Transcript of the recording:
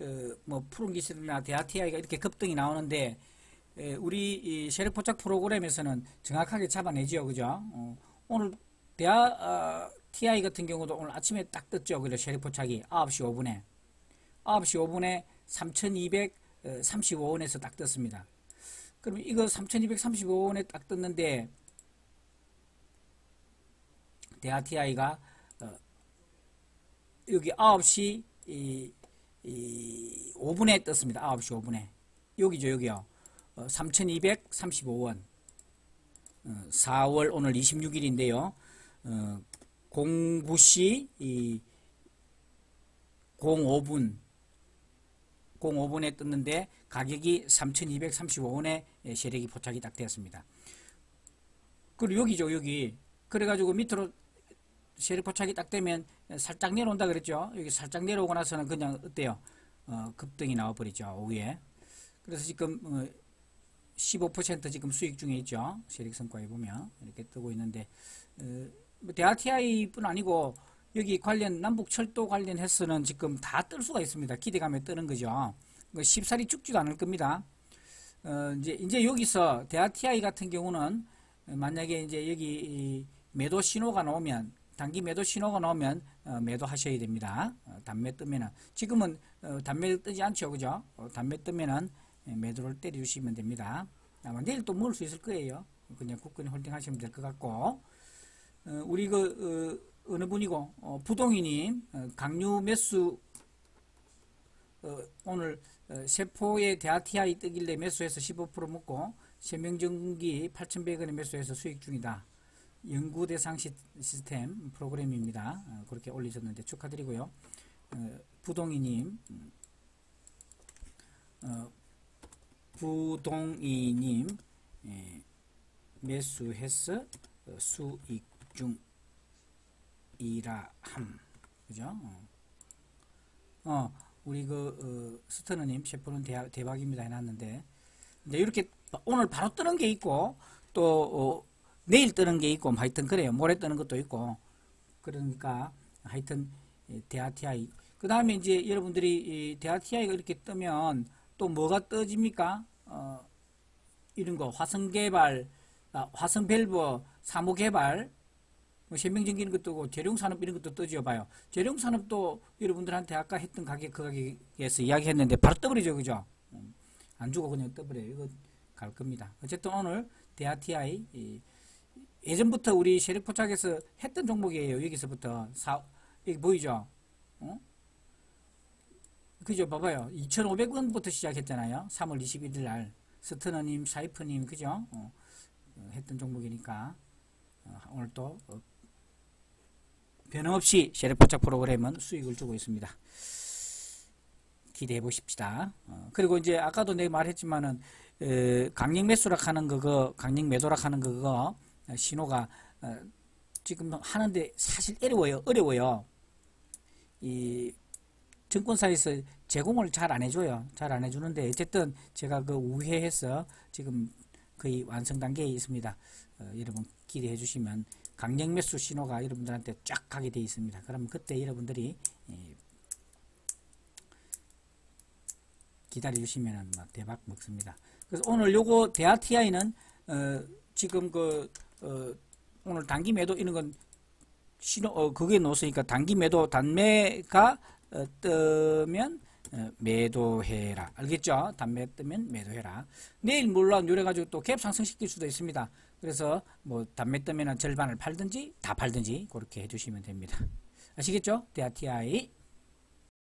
어, 뭐 푸른 기술이나 TI가 이렇게 급등이 나오는데 에, 우리 이 세력 포착 프로그램에서는 정확하게 잡아내죠, 그죠? 어, 오늘 대하 어, TI 같은 경우도 오늘 아침에 딱 떴죠, 그죠? 세력 포착이 9시 5분에 9시 5분에 3,235원에서 딱 떴습니다. 그럼 이거 3,235원에 딱 떴는데 대하 TI가 어, 여기 9시 이, 이 5분에 떴습니다. 9시 5분에. 여기죠, 여기요. 어, 3,235원. 어, 4월 오늘 26일인데요. 어, 09시 이 05분 05분에 떴는데 가격이 3,235원에 세력이 포착이 딱 되었습니다. 그리고 여기죠, 여기. 그래가지고 밑으로 세력 포착이 딱 되면 살짝 내려온다 그랬죠. 여기 살짝 내려오고 나서는 그냥 어때요? 어, 급등이 나와버리죠. 오후에. 그래서 지금 어, 15% 지금 수익 중에 있죠. 세력 성과에 보면 이렇게 뜨고 있는데 어, 뭐 대하TI뿐 아니고 여기 관련 남북 철도 관련해서는 지금 다 뜰 수가 있습니다. 기대감에 뜨는 거죠. 뭐 쉽사리 죽지도 않을 겁니다. 어, 이제 이제 여기서 대하TI 같은 경우는 만약에 이제 여기 매도 신호가 나오면 단기 매도 신호가 나오면 어, 매도하셔야 됩니다. 어, 단매 뜨면은 지금은 어, 단매 뜨지 않죠, 그죠? 어, 단매 뜨면은 예, 매도를 때려주시면 됩니다. 아마 내일 또 먹을 수 있을 거예요. 그냥 굳건히 홀딩하시면 될 것 같고 어, 우리 그 어, 느 분이고 어, 부동이님 어, 강류 매수 어, 오늘 어, 세포의 대아티아이 뜨길래 매수해서 15% 먹고 세명전기 8,100원에 매수해서 수익 중이다. 연구 대상 시, 스템 프로그램입니다. 어, 그렇게 올리셨는데 축하드리고요. 어, 부동이님, 음, 어, 부동이님 예, 매수해서 어, 수익 중이라 함, 그죠? 어, 어, 우리 그 어, 스터너님 셰프는 대박, 대박입니다 해놨는데, 근데 이렇게 오늘 바로 뜨는 게 있고 또 어, 내일 뜨는 게 있고 뭐 하여튼 그래요. 모레 뜨는 것도 있고 그러니까 하여튼 대하TI 그 다음에 이제 여러분들이 대하TI가 이렇게 뜨면 또 뭐가 떠집니까? 어, 이런 거 화성 개발, 아, 화성 밸브 사무 개발, 뭐 생명전기는 것도 고 재룡산업 이런 것도 떠지어 봐요. 재룡산업도 여러분들한테 아까 했던 가격 그 가격에서 이야기했는데 바로 떠버리죠, 그죠? 음, 안 주고 그냥 떠버려요. 이거 갈 겁니다. 어쨌든 오늘 대하TI 예전부터 우리 세력 포착에서 했던 종목이에요. 여기서부터 사 여기 보이죠? 어? 그죠? 봐봐요. 2,500원부터 시작했잖아요. 3월 21일 날 스트너님, 사이프님, 그죠? 어, 어, 했던 종목이니까 어, 오늘 또 어, 변함없이 세력 포착 프로그램은 수익을 주고 있습니다. 기대해 보십시다. 어, 그리고 이제 아까도 내가 말했지만은 에, 강력 매수락 하는 그거, 강력 매도락 하는 그거 신호가 어, 지금 하는데 사실 어려워요. 어려워요. 이 증권사에서 제공을 잘 안 해줘요. 잘 안 해주는데 어쨌든 제가 그 우회해서 지금 거의 완성 단계에 있습니다. 어, 여러분 기대해 주시면 강력 매수 신호가 여러분들한테 쫙 가게 되어 있습니다. 그러면 그때 여러분들이 예, 기다려 주시면 대박 먹습니다. 그래서 오늘 요거 대하TI는 어, 지금 그 어, 오늘 단기 매도 이런 건 신호 어, 그게 놓으니까 단기 매도 단매가 어, 뜨면 어, 매도해라. 알겠죠? 단매 뜨면 매도해라. 내일 물론 요래 가지고 또 갭 상승시킬 수도 있습니다. 그래서 뭐 단매 뜨면 절반을 팔든지 다 팔든지 그렇게 해주시면 됩니다. 아시겠죠? 대하TI